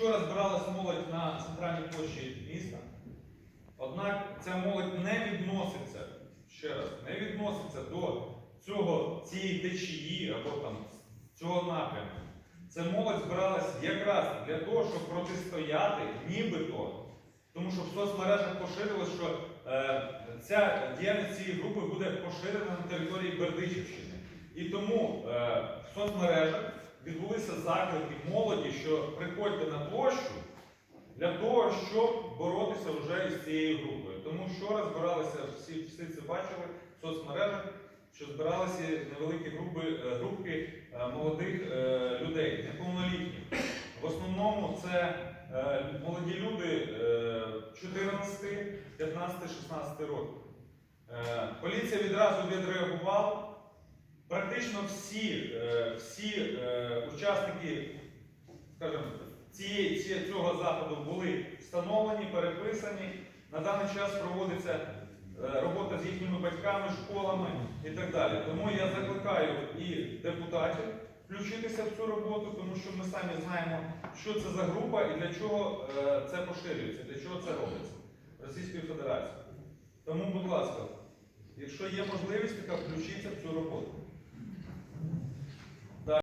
Вчора збиралась молодь на центральній площі міста. Однак ця молодь не відноситься, ще раз, не відноситься до цього, цієї течії або там цього напрямку. Це молодь збиралась якраз для того, щоб протистояти, нібито, тому що в соцмережах поширилось, що е, ця діяльність цієї групи буде поширена на території Бердичівщини. І тому е, в соцмережах відбулися заклики молоді, що приходьте на площу для того, щоб боротися вже із цією групою. Тому вчора збиралися, всі, всі це бачили в соцмережах, що збиралися невеликі групи, е, групки е, молодих е, людей, неповнолітніх. В основному це молоді люди е, 14, 15, 16 років. Поліція відразу відреагувала. Практично всі, всі учасники, скажімо, цієї, ці- цього заходу були встановлені, переписані. На даний час проводиться е, робота з їхніми батьками, школами і так далі. Тому я закликаю і депутатів включитися в цю роботу, тому що ми самі знаємо, що це за група і для чого е, це поширюється, для чого це робиться Російською Федерацією. Тому, будь ласка, якщо є можливість, така включіться в цю роботу.